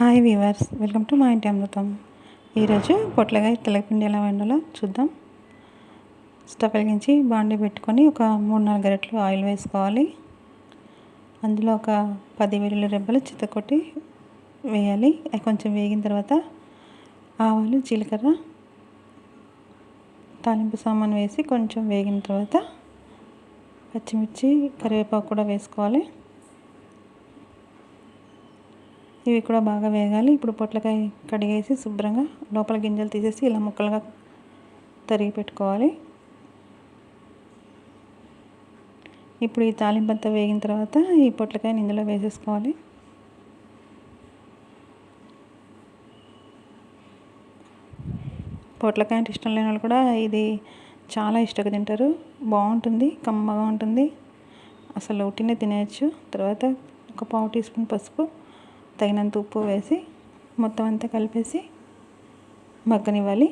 Hi weavers welcome to మా ఇంటి అమృతం. ఈరోజు పొట్లకాయ తెలపిండి ఎలా వండాలో చూద్దాం. స్టవ్ వెలిగించి బాండి పెట్టుకొని ఒక మూడు నాలుగు గరెట్లు ఆయిల్ వేసుకోవాలి. అందులో ఒక పది వెల్లుల్లి రెబ్బలు చితకొట్టి వేయాలి. అవి కొంచెం వేగిన తర్వాత ఆవాలు జీలకర్ర తాలింపు సామాన్ వేసి కొంచెం వేగిన తర్వాత పచ్చిమిర్చి కరివేపాకు కూడా వేసుకోవాలి. ఇవి కూడా బాగా వేగాలి. ఇప్పుడు పొట్లకాయ కడిగేసి శుభ్రంగా లోపల గింజలు తీసేసి ఇలా ముక్కలుగా తరిగి పెట్టుకోవాలి. ఇప్పుడు ఈ తాలింపంతా వేగిన తర్వాత ఈ పొట్లకాయని ఇందులో వేసేసుకోవాలి. పొట్లకాయ అంటే ఇష్టం లేని వాళ్ళు కూడా ఇది చాలా ఇష్టంగా తింటారు. బాగుంటుంది కమ్మగా ఉంటుంది. అసలు ఉట్టినే తినేయచ్చు. తర్వాత ఒక పావు టీ స్పూన్ పసుపు తగినంత ఉప్పు వేసి మొత్తం అంతా కలిపేసి మగ్గనివ్వాలి.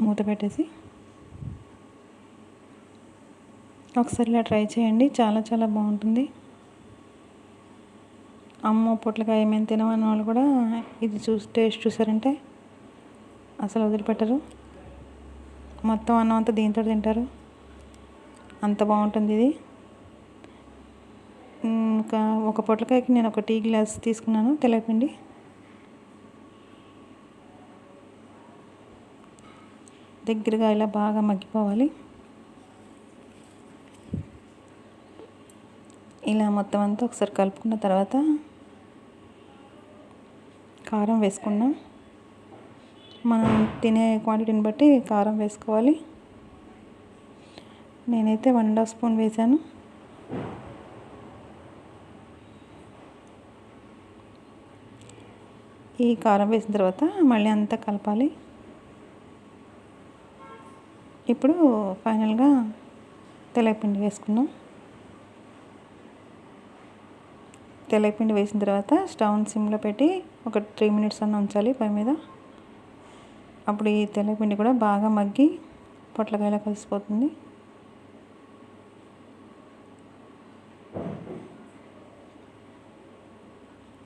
మూత పెట్టేసి. ఒకసారి ఇలా ట్రై చేయండి. చాలా చాలా బాగుంటుంది. అమ్మ పొట్లకాయ ఏమైనా తినమన్న వాళ్ళు కూడా ఇది చూసి టేస్ట్ చూసారంటే అసలు వదిలిపెట్టరు. మొత్తం అన్నం అంతా దీంతో తింటారు? అంత బాగుంటుంది ఇది. ఇంకా ఒక పొట్లకాయకి నేను ఒక టీ గ్లాస్ తీసుకున్నాను తెల్లపిండి. దగ్గరగా ఇలా బాగా మగ్గిపోవాలి. ఇలా మొత్తం అంతా ఒకసారి కలుపుకున్న తర్వాత కారం వేసుకున్నాం. మనం తినే క్వాంటిటీని బట్టి కారం వేసుకోవాలి. నేనైతే వన్ అండ్ హాఫ్ స్పూన్ వేసాను. ఈ కారం వేసిన తర్వాత మళ్ళీ అంతా కలపాలి. ఇప్పుడు ఫైనల్గా తెలపిండి వేసుకున్నాం తెలపిండి వేసిన తర్వాత స్టవ్ సిమ్లో పెట్టి ఒక త్రీ మినిట్స్ అన్న ఉంచాలి పై మీద. అప్పుడు ఈ తెల్లపిండి కూడా బాగా మగ్గి పొట్లకాయలా కలిసిపోతుంది.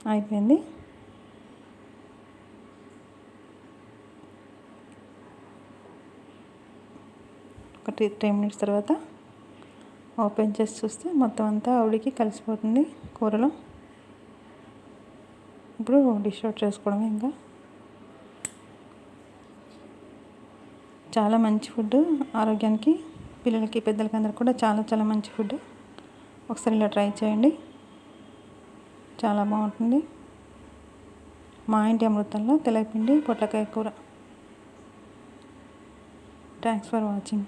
అయిపోయింది. ఒక త్రీ త్రీ మినిట్స్ తర్వాత ఓపెన్ చేసి చూస్తే మొత్తం అంతా ఆవిడికి కలిసిపోతుంది కూరలో. ఇప్పుడు డిష్ అవుట్ చేసుకోవడమే ఇంకా. చాలా మంచి ఫుడ్ ఆరోగ్యానికి పిల్లలకి పెద్దలకి అందరికి కూడా చాలా చాలా మంచి ఫుడ్. ఒకసారి ఇలా ట్రై చేయండి. చాలా బాగుంటుంది. మా ఇంటి అమృతంలో తెలపిండి పొట్లకాయ కూర. Thanks for watching